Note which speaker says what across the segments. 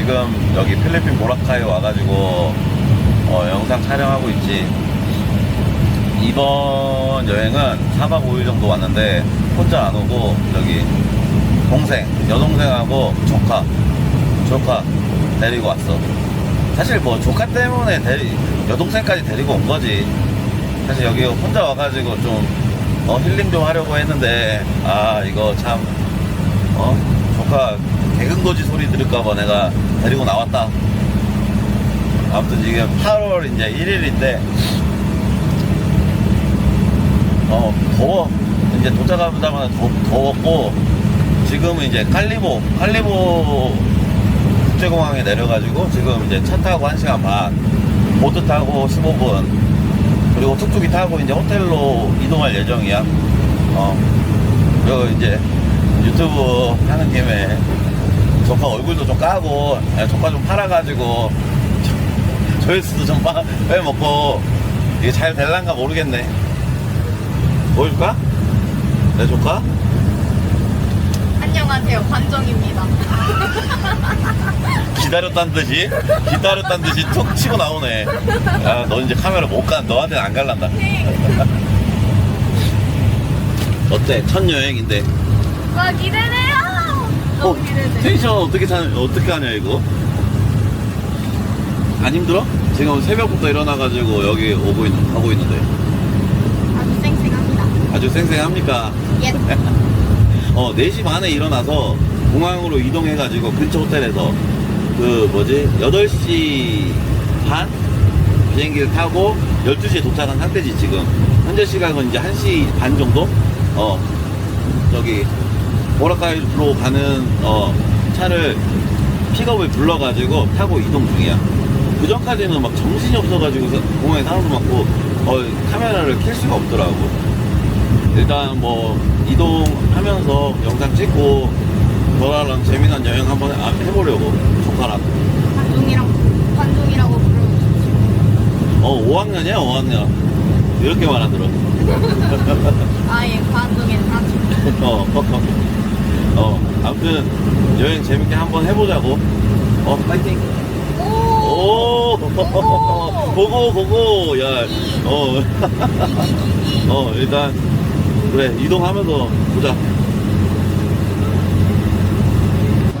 Speaker 1: 지금 여기 필리핀 모라카에 와가지고 어, 영상 촬영하고 있지. 이번 여행은 4박 5일 정도 왔는데 혼자 안 오고 여기 동생 여동생하고 조카 조카 데리고 왔어. 사실 뭐 조카 때문에 데리, 여동생까지 데리고 온 거지. 사실 여기 혼자 와가지고 좀 어, 힐링 좀 하려고 했는데 아 이거 참 어? 조카 백은 거지 소리 들을까봐 내가 데리고 나왔다. 아무튼 지금 8월 이제 1일인데, 어, 더워. 이제 도착하자마자 더, 더웠고, 지금은 이제 칼리보, 칼리보 국제공항에 내려가지고 지금 이제 차 타고 1시간 반, 보트 타고 15분, 그리고 툭툭이 타고 이제 호텔로 이동할 예정이야. 어, 그리고 이제 유튜브 하는 김에 조카 얼굴도 좀 까고 예, 조카 좀 팔아가지고 저- 조회수도 좀 빠- 빼먹고 이게 잘 될란가 모르겠네 보여줄까? 내 조카?
Speaker 2: 안녕하세요, 관정입니다.
Speaker 1: 기다렸단 듯이 기다렸단 듯이 툭 치고 나오네 야너 이제 카메라 못가 너한테는 안 갈란다 네. 어때 첫 여행인데
Speaker 2: 와 기대돼요.
Speaker 1: 어, 텐션 어떻게 사, 어떻게 하냐 이거? 안 힘들어? 제가 오늘 새벽부터 일어나가지고 여기 오고 있는 하고 있는데
Speaker 2: 아주 쌩쌩합니다.
Speaker 1: 아주 쌩쌩합니까?
Speaker 2: 예.
Speaker 1: 어 4시 반에 일어나서 공항으로 이동해가지고 근처 호텔에서 그 뭐지 8시 반 비행기를 타고 12시에 도착한 상태지 지금 현재 시간은 이제 1시 반 정도 어 저기 보라카이로 가는 어, 차를 픽업을 불러가지고 타고 이동 중이야. 그 전까지는 막 정신이 없어가지고 공항에 사람도 많고 어, 카메라를 켤 수가 없더라고. 일단 뭐 이동하면서 영상 찍고 너랑 재미난 여행 한번 아, 해보려고 조카랑.
Speaker 2: 관종이라고 관종이라고 부르고.
Speaker 1: 어 5학년이야 5학년. 이렇게 말하더라고.
Speaker 2: 아예 관종이 사촌.
Speaker 1: 어. 어, 어. 아무튼 여행 재밌게 한번 해보자고. 어, 파이팅.
Speaker 2: 오,
Speaker 1: 고고, 고고, 야, 어, 어, 일단, 그래, 이동하면서 보자.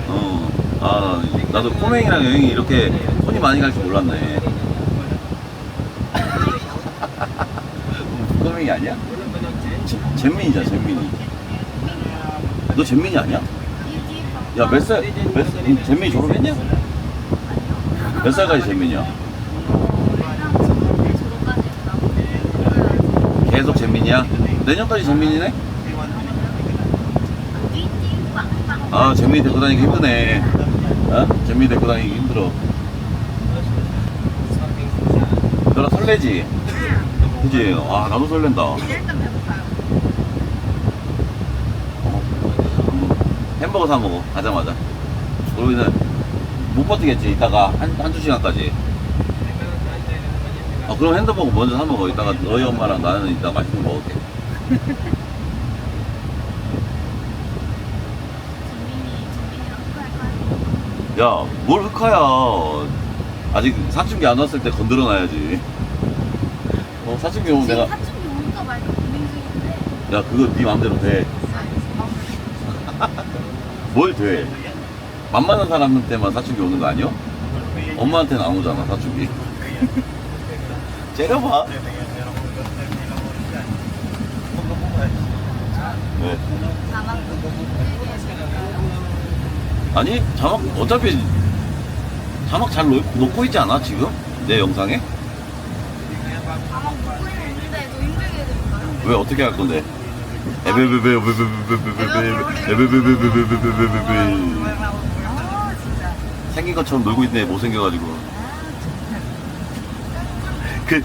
Speaker 1: 어, 아, 나도 꼬맹이랑 여행이 이렇게 손이 많이 갈 줄 몰랐네. 꼬맹이 아니야? 잼민이잖아, 잼민이. 너 잼민이 아니야? 야, 몇 살, 몇, 음, 살- 잼민이 졸업했냐? 몇 살까지 재민이야? 계속 잼민이야? 내년까지 잼민이네? 아, 잼민이 데리고 다니기 힘드네. 어? 잼민이 데리고 다니기 힘들어. 너랑 설레지? 그지? 아, 나도 설렌다.
Speaker 2: 배고파요.
Speaker 1: 햄버거 사 먹어 가자마자. 그러면은 못 버티겠지 이따가 한, 한두 시간까지. 아 그럼 핸드버거 먼저 사 먹어. 이따가 너희 엄마랑 나는 이따 맛있는 거 먹을게. 야뭘 흑화야. 아직 사춘기 안 왔을 때 건드려 놔야지. 어 사춘기 오면 내가
Speaker 2: 사춘기 올까 말까 고민 중인데.
Speaker 1: 야 그거 네 맘대로 돼. 뭘 돼? 만만한 사람한테만 사춘기 오는 거 아니야? 엄마한테는 안 오잖아 사춘기. 제가 봐.
Speaker 2: 네.
Speaker 1: 아니 자막 어차피 자막 잘 놓, 놓고 있지 않아 지금 내 영상에?
Speaker 2: 자막 놓고 있는데 너 힘들게 해드릴까요?
Speaker 1: 왜 어떻게 할 건데? 아, 생긴 것처럼 놀고 있네 못생겨가지고 그,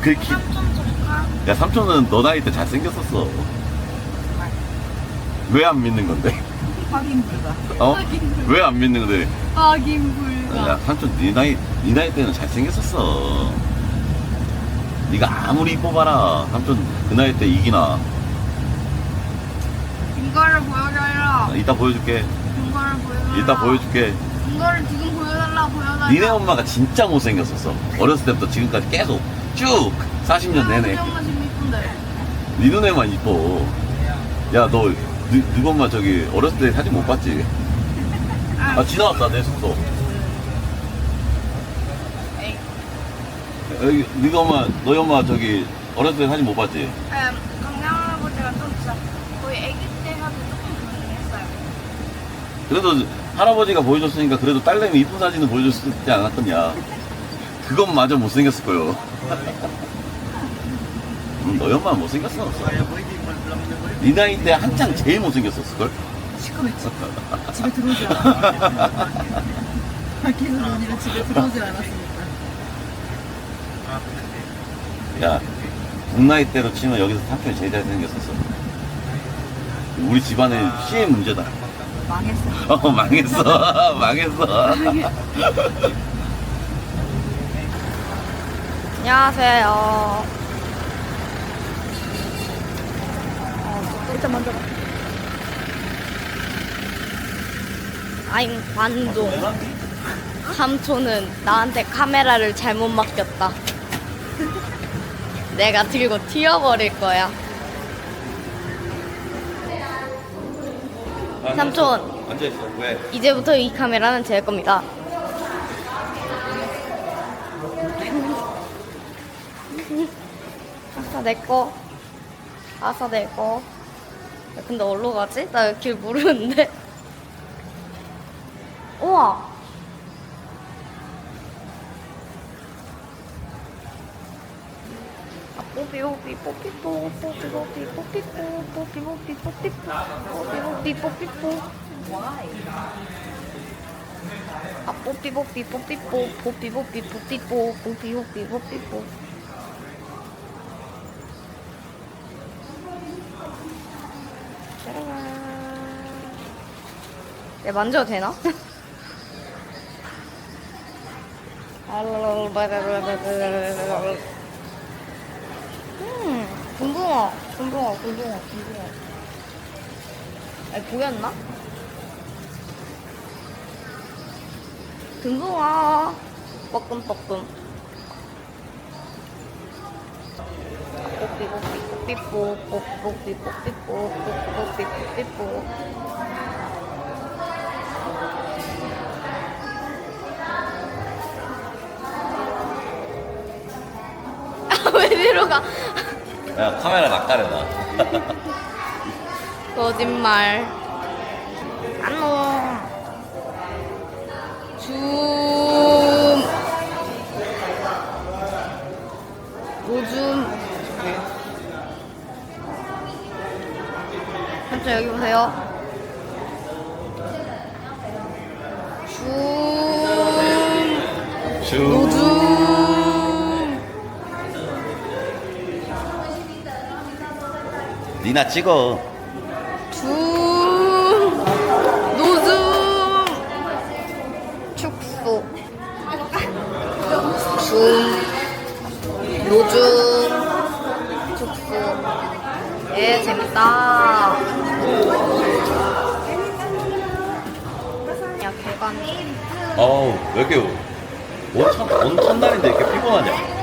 Speaker 1: 그
Speaker 2: 기...
Speaker 1: 야 삼촌은 너 나이 때 잘생겼었어 왜 안 믿는 건데?
Speaker 2: 확인불가
Speaker 1: 어? 왜 안 믿는 건데?
Speaker 2: 확인불가
Speaker 1: 야 삼촌 네 나이 네 나이 때는 잘생겼었어 네가 아무리 뽑아라 삼촌 그 나이 때 이기나
Speaker 2: 이거를 보여줘요.
Speaker 1: 이따 보여줄게.
Speaker 2: 이거를 보여줘요.
Speaker 1: 이따 보여줄게.
Speaker 2: 이거를 지금 보여달라 보여달라.
Speaker 1: 니네 엄마가 진짜 못생겼었어. 어렸을 때부터 지금까지 계속 쭉 40년 내내.
Speaker 2: 엄마 지금 이쁜데.
Speaker 1: 네 눈에만 이뻐. 야, 너, 네, 네 엄마 저기 어렸을 때 사진 못 봤지? 아, 지나왔다, 내 숙소.
Speaker 2: 에이.
Speaker 1: 여기, 네 엄마, 너희 엄마 저기 어렸을 때 사진 못 봤지?
Speaker 2: 음, 건강 할아버지가 좀 진짜 거의 아기 때 가도 조금 조용했어요.
Speaker 1: 그래도 할아버지가 보여줬으니까 그래도 딸내미 이쁜 사진은 보여줬지 않았겠냐. 그것마저 못생겼을 거요. 음, 너희 엄마는 못생겼어. 네 나이 때 한창 제일 못생겼었을걸?
Speaker 3: 시커멓지? 집에 들어오지 않았어. 밝히는 눈이라 집에 들어오지 않았으니까.
Speaker 1: 야, 국나이 때로 치면 여기서 삼촌이 제일 잘생겼었어. 우리 집안의 씨의 문제다.
Speaker 3: 망했어.
Speaker 1: 어, 망했어. 망했어.
Speaker 2: 안녕하세요.
Speaker 3: 일단 먼저 봐.
Speaker 2: 아임 관종. 삼촌은 나한테 카메라를 잘못 맡겼다. 내가 들고 튀어버릴 거야. 삼촌.
Speaker 1: 앉아있어. 왜?
Speaker 2: 이제부터 이 카메라는 제 겁니다. 아싸 내 거. 아싸 내 거. 야, 근데 어디로 가지? 나 길 모르는데. 우와. 뽀삐 뽀삐 뽀삐 뽀 뽀삐 뽀삐 뽀삐 뽀 뽀삐 뽀삐 뽀삐 뽀 뽀삐 뽀삐 뽀삐 뽀아 뽀삐 뽀삐 뽀삐 뽀 뽀삐 뽀삐 뽀삐 뽀 뽀삐 뽀삐 뽀삐 뽀. 얘 만져도 되나? 음, 궁금해, 궁금해, 궁금해, 궁금해. 아니, 보였나? 궁금해. 뻐끔뻐끔. 뽀삐, 뽀삐, 뽀삐, 뽀, 뽀, 뽀삐, 뽀삐, 뽀, 뽀, 뽀삐, 뽀삐, 뽀. 아, 왜 뒤로 가?
Speaker 1: 야, 카메라 낚아내놔.
Speaker 2: 거짓말. 안녕. 줌. 요즘. 삼촌 여기 보세요. 줌.
Speaker 1: 슈. 니나 찍어.
Speaker 2: 줌 노즘 축소 줌 노즘 축소 예 재밌다 야 개관
Speaker 1: 어우, 왜 이렇게 온천, 온천날인데 이렇게 피곤하냐?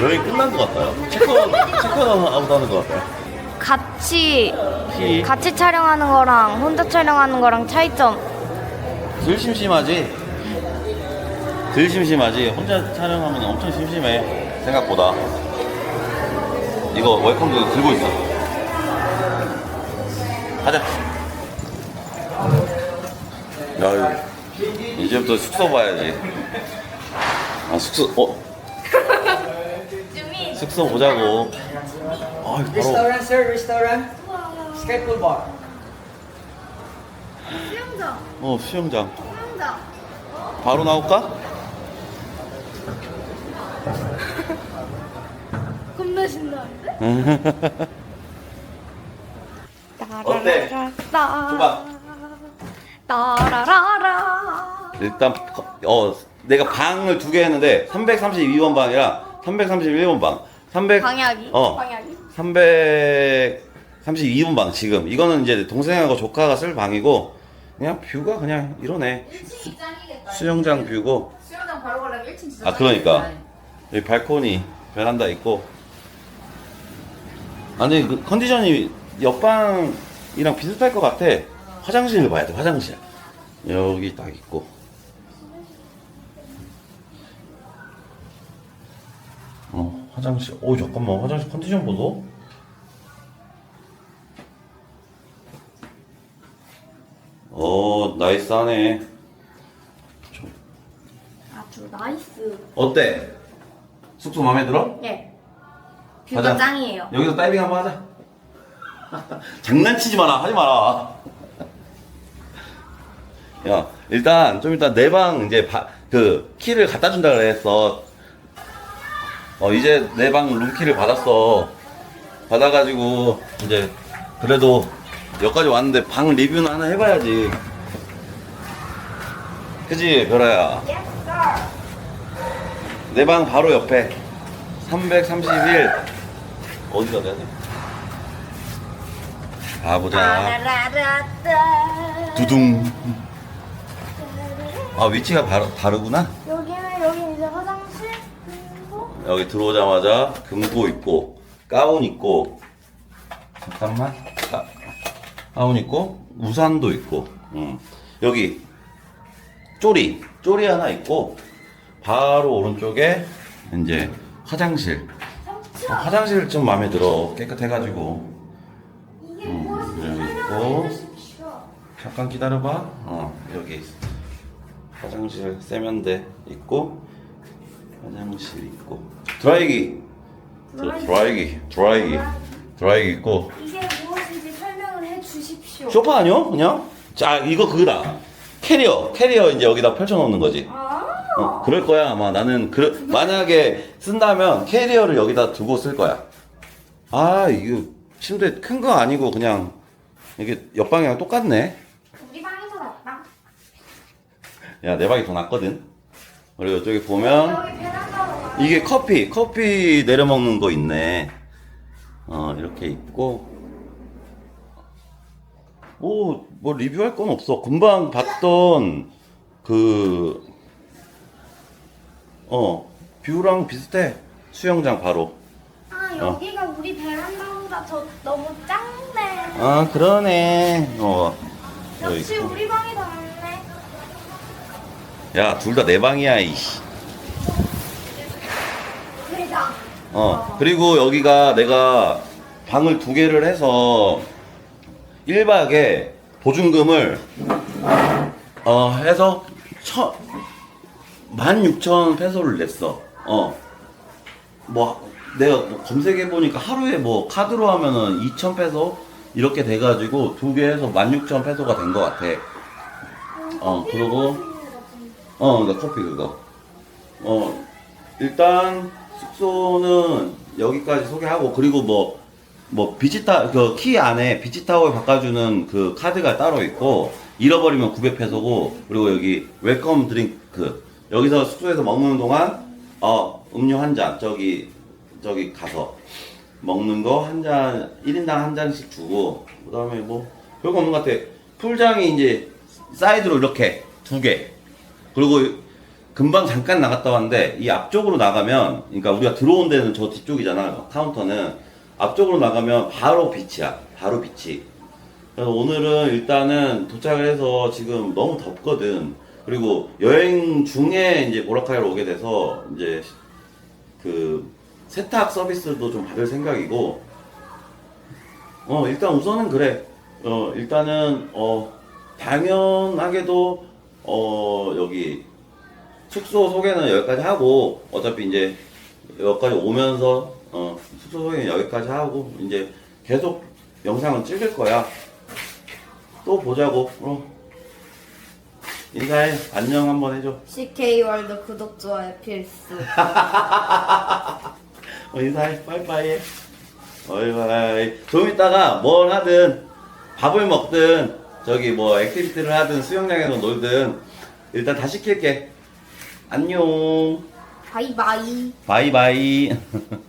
Speaker 1: 여행 끝난 것 같아요. 체크아웃, 체크아웃 하는 것 같아요.
Speaker 2: 같이
Speaker 1: 히.
Speaker 2: 같이 촬영하는 거랑 혼자 촬영하는 거랑 차이점
Speaker 1: 덜 심심하지? 덜 심심하지? 혼자 촬영하면 엄청 심심해. 생각보다. 이거 웰컴도 들고 있어. 가자. 야, 이제부터 숙소 봐야지. 아, 숙소, 어? 숙소 보자고. 아, 바로.
Speaker 4: Restaurant, sir, restaurant. Sky pool bar.
Speaker 2: 수영장
Speaker 1: 어, 수영장.
Speaker 2: 수영장
Speaker 1: 바로 나올까?
Speaker 2: 겁나 신나는데?
Speaker 1: 어때?
Speaker 2: 따라라라
Speaker 1: 일단 어 내가 방을 두 개 했는데 332번 방이랑 331번 방. 300
Speaker 2: 방향이
Speaker 1: 어.
Speaker 2: 방향이
Speaker 1: 332번 방 지금. 이거는 이제 동생하고 조카가 쓸 방이고 그냥 뷰가 그냥 이러네. 수영장 뷰고.
Speaker 3: 수영장 바로 가려면 1층 진짜
Speaker 1: 아 그러니까. 여기 발코니 베란다 있고. 아니 그 컨디션이 옆방이랑 비슷할 것 같아. 화장실 봐야 돼 화장실. 여기 딱 있고 화장실 오 잠깐만 화장실 컨디션 보소 어 나이스하네
Speaker 2: 아주 나이스.
Speaker 1: 어때? 숙소 마음에 들어?
Speaker 2: 예. 뷰가
Speaker 1: 가자.
Speaker 2: 짱이에요.
Speaker 1: 여기서 다이빙 한번 하자. 장난치지 마라, 하지 마라. 야, 일단 좀 이따 내 방 이제 바, 그 키를 갖다 준다 그랬어. 어, 이제 내 방 룸키를 받았어. 받아가지고 이제 그래도 여기까지 왔는데 방 리뷰는 하나 해봐야지. 그지, 별아야. 내 방 바로 옆에 331 어디가 되지? 아 보자. 두둥 아 위치가 바로 다르구나
Speaker 2: 여기는 여기 이제 화장실 그리고
Speaker 1: 여기 들어오자마자 금고 있고 가운 있고 잠깐만 가, 가운 있고 우산도 있고 음. 여기 쪼리 쪼리 하나 있고 바로 오른쪽에 이제 화장실 어, 화장실 좀 마음에 들어 깨끗해가지고 음,
Speaker 2: 무엇인지
Speaker 1: 여기 있고. 잠깐 기다려봐. 어, 여기 화장실 세면대 있고 화장실 있고 드라이기 드- 드라이기 드라이기 드라이기 있고
Speaker 2: 이게 무엇인지 설명을 해 주십시오.
Speaker 1: 소파 아니요? 그냥? 자 이거 그거다 캐리어 캐리어 이제 여기다 펼쳐놓는 거지
Speaker 2: 아.
Speaker 1: 어, 그럴 거야 아마 나는 그 만약에 쓴다면 캐리어를 여기다 두고 쓸 거야 아 이거 침대 큰 거 아니고 그냥 이게 옆방이랑 똑같네
Speaker 2: 우리 방이 더 낫다.
Speaker 1: 야, 내 방이 더 낫거든. 그리고 이쪽에 보면. 이게 커피, 커피 내려 먹는 거 있네. 어, 이렇게 있고. 뭐, 뭐 리뷰할 건 없어. 금방 봤던 그, 어, 뷰랑 비슷해. 수영장 바로.
Speaker 2: 아 여기가 우리 베란다보다 더 너무 짱네.
Speaker 1: 아, 그러네. 어. 여기
Speaker 2: 역시
Speaker 1: 있고.
Speaker 2: 우리 방이.
Speaker 1: 야, 둘 다 내 방이야, 이씨. 어, 그리고 여기가 내가 방을 두 개를 해서 1박에 보증금을 어, 해서 천, 16,000 페소를 냈어. 어. 뭐, 내가 뭐 검색해보니까 하루에 뭐 카드로 하면은 2,000 페소? 이렇게 돼가지고 두 개 해서 16,000 페소가 된 것 같아. 어, 그리고 어, 나 커피 그거. 어, 일단 숙소는 여기까지 소개하고 그리고 뭐, 뭐 비치타 그 키 안에 비치타워에 바꿔주는 그 카드가 따로 있고 잃어버리면 900페소고 그리고 여기 웰컴 드링크. 여기서 숙소에서 먹는 동안 어 음료 한 잔 저기 저기 가서 먹는 거 한 잔 1인당 한 잔씩 주고 그다음에 뭐 별거 없는 것 같아. 풀장이 이제 사이드로 이렇게 두개 그리고 금방 잠깐 나갔다 왔는데 이 앞쪽으로 나가면 그러니까 우리가 들어온 데는 저 뒤쪽이잖아. 카운터는. 앞쪽으로 나가면 바로 빛이야. 바로 빛이 그래서 오늘은 일단은 도착을 해서 지금 너무 덥거든. 그리고 여행 중에 이제 보라카이로 오게 돼서 이제 그 세탁 서비스도 좀 받을 생각이고. 어 일단 우선은 그래. 어 일단은 어 당연하게도 어 여기 숙소 소개는 여기까지 하고 어차피 이제 여기까지 오면서 어 숙소 소개는 여기까지 하고 이제 계속 영상은 찍을 거야. 또 보자고. 어 인사해. 안녕 한번 해줘.
Speaker 2: CK 월드 구독 좋아요 필수.
Speaker 1: 어, 인사해. 빠이빠이. 해 바이바이. 좀 이따가 뭘 하든 밥을 먹든 저기 뭐 액티비티를 하든 수영장에서 놀든 일단 다 시킬게. 안녕.
Speaker 2: 바이바이.
Speaker 1: 바이바이